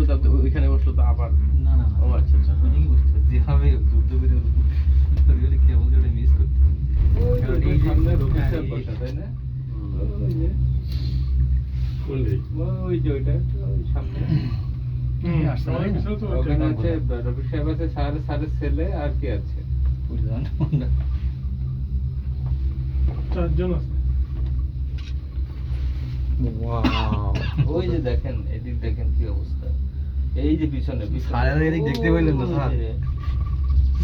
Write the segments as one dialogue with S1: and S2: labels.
S1: কেউ তাতে ওইখানে বসল তো আবার
S2: না না না
S1: ও আচ্ছা আচ্ছা
S2: ওই দিকে বসতে হবে। যেভাবে যুদ্ধ করে তোর গেলে কেবল জোড়ে মিস করতে এই যে- হ্যাঁ,
S3: ওই ওইটা সামনে? ওখানে আছে রবি সাহেব আছে স্যার স্যারের ছেলে আর কি আছে?
S4: চারজন আছে
S3: ওই যে দেখেন এদিক দেখেন কি অবস্থা। এই যে পিছনে পিছনে।
S2: স্যারের এদিক দেখতে পাইলেন তো, স্যার?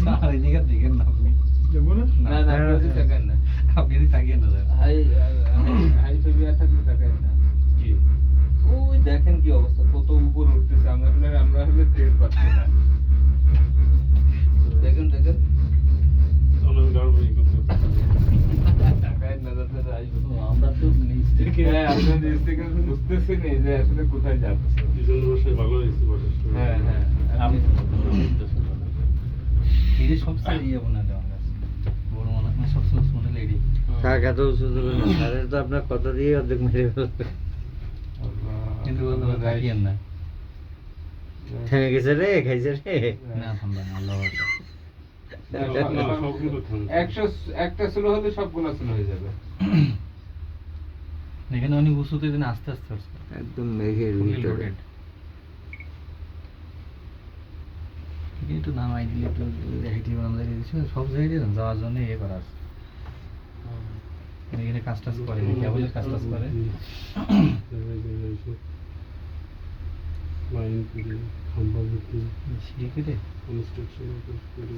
S2: স্যার, এদিকে আর দেখেন না আপনি।
S4: দেখব না?
S3: না না আপনি তাকান না।
S2: আপনি এদিক তাকিয়ে না,
S3: হাই হাই- হাই ছবি আর থাকলে তাকান না। ওই দেখেন কি অবস্থা কত উপরে উঠতেছে। আমরা আমরা হলে টের পাচ্ছি না। কোথায় যাচ্ছে
S4: ভালো হয়েছে
S3: হ্যাঁ হ্যাঁ
S2: আমি এই সবচেয়ে ইয়ে মনে আমার কাছে। বড় হয়, সবচেয়ে উঁচু হলো এটাই।
S5: থাক এত উঁচু স্যারের তো আপনার কথা দিয়ে অর্ধেক মেরে ফেলবে।
S2: কিন্তু বলতে না।
S5: থেমে গেছে রে খাইছে রে।
S2: না, থামবেন না, আল্লাহর ভরসা।
S4: না সবগুলো থামে।
S3: একশো একটা স্লো হলে সবগুলো স্লো হয়ে যাবে।
S2: এখানে অনেক উঁচুতে এখানে আস্তে আস্তে আসছে।
S5: একদম মেঘের ভিতরে
S2: একটু নামাই দিলে একটু দেখাইতে আমাদের সব জায়গায় যাওয়ার জন্য ইয়ে করা আছে এখানে কাজ টাজ করে কেবলের কাজ টাজ করে।
S4: লাইন করে খাম্বা
S2: কেটে
S4: কনস্ট্রাকশন করে।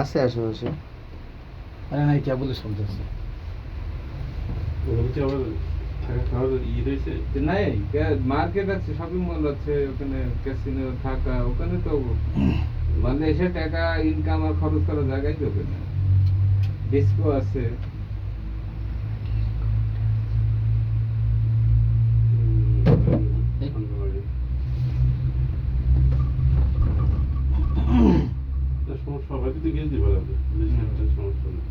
S2: আছে
S5: আশেপাশে।
S2: আরে না এই কেবলের শব্দ আছে।
S4: ওরা হচ্ছে আবার থাকা খাওয়ার ই রয়েছে
S3: নাই মার্কেট আছে শপিং মল আছে ওখানে ক্যাসিনো থাকা ওখানে তো মানে এসে টাকা ইনকাম আর খরচ করার জায়গায় তো ওখানে। ডিস্কো আছে
S4: সবাই তো গেছি বেশি সমস্যা নেই।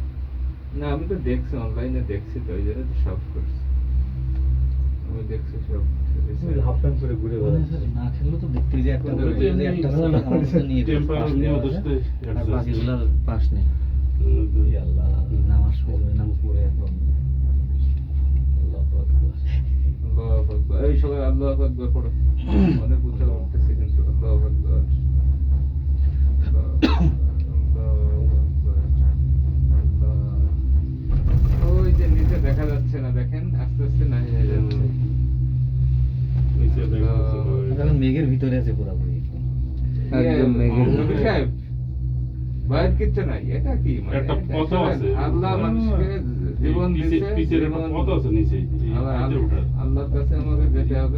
S3: না আমি তো দেখছি অনলাইনে দেখছি তো ওই জন্য তো সব করছি। আমি দেখছি সব
S2: মানে না খেললে তো দেখতে যে একটা একটা নিয়ে। বাকিগুলোর পাশ নেই। আল্লাহ নামাজ পড়বে নামাজ পড়ে একদম। আল্লাহু আকবার।
S3: এই সবাই আল্লাহু আকবার পড়ো।
S2: মেঘের ভিতরে আছে পুরোপুরি।
S5: একদম মেঘের
S3: সাহেব, বাইরে কিচ্ছু নাই এটা কি মানে
S4: একটা পথ আছে।
S3: আল্লাহ মানুষকে জীবন
S4: নিচে-
S3: দিচ্ছে
S4: একটা পথ আছে নিচে এই
S3: আল্লাহ-
S4: হাইটে ওঠার।
S3: আল্লাহর কাছে আমাকে যেতে হবে।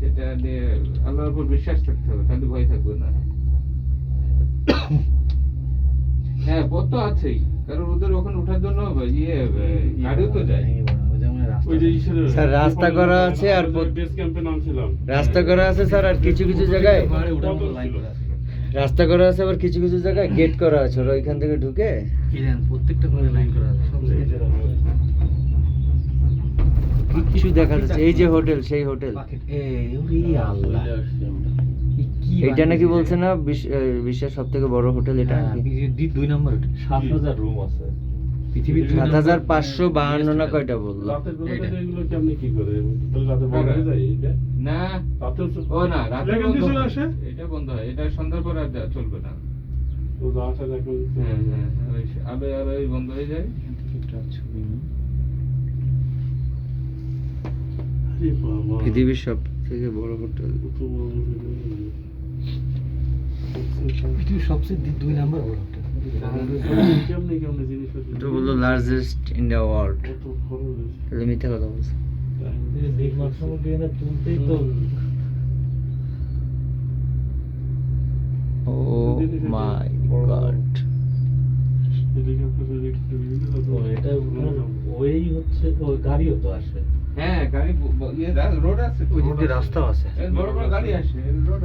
S3: সেটা নিয়ে আল্লাহর উপর বিশ্বাস থাকতে হবে খালি ভয় থাকবে না। হ্যাঁ পথ তো আছেই কারণ ওদের ওখানে ওঠার জন্য ইয়ে গাড়িও তো যায়।
S4: ওই যে ইসের
S5: স্যার, রাস্তা করা আছে আর রাস্তা করা আছে স্যার আর কিছু কিছু জায়গায়? রাস্তা করা আছে আবার কিছু কিছু জায়গায় গেট করা আছে ওরা ওইখান থেকে ঢুকে?
S2: প্রত্যেকটা ঘরে লাইন করা আছে
S5: কিছু দেখা যাচ্ছে? এই যে হোটেল সেই হোটেল।
S2: কি
S5: এইটা নাকি বলছে না বিশ্বের সব থেকে বড় হোটেল এটা
S2: হ্যাঁ, দুই নম্বর ওটা।
S4: সাত হাজার
S2: রুম আছে। পৃথিবীর
S5: সাত হাজার পাঁচশো বাহান্ন না কয়টা বলল?
S4: হয়ে
S3: না। ও রাতে? এটা বন্ধ হয়। এটা সন্ধ্যার পর আর চলবে না। হ্যাঁ হ্যাঁ হ্যাঁ, বন্ধ হয়ে যায়।
S2: ছবি
S5: পৃথিবীর সব থেকে বড় হোটেল।
S2: পৃথিবীর সবচেয়ে দুই নাম্বার বড় হোটেল।
S5: এটা বলল লার্জেস্ট ইন ওয়ার্ল্ড এটা মিথ্যা কথা বলছে।
S4: Oh
S5: my God.
S2: এটা ওই হচ্ছে গাড়িও তো আসে
S3: হ্যাঁ গাড়ি ইয়ে রোড আছে
S2: রাস্তাও আছে।
S3: বড় বড় গাড়ি আসে রোড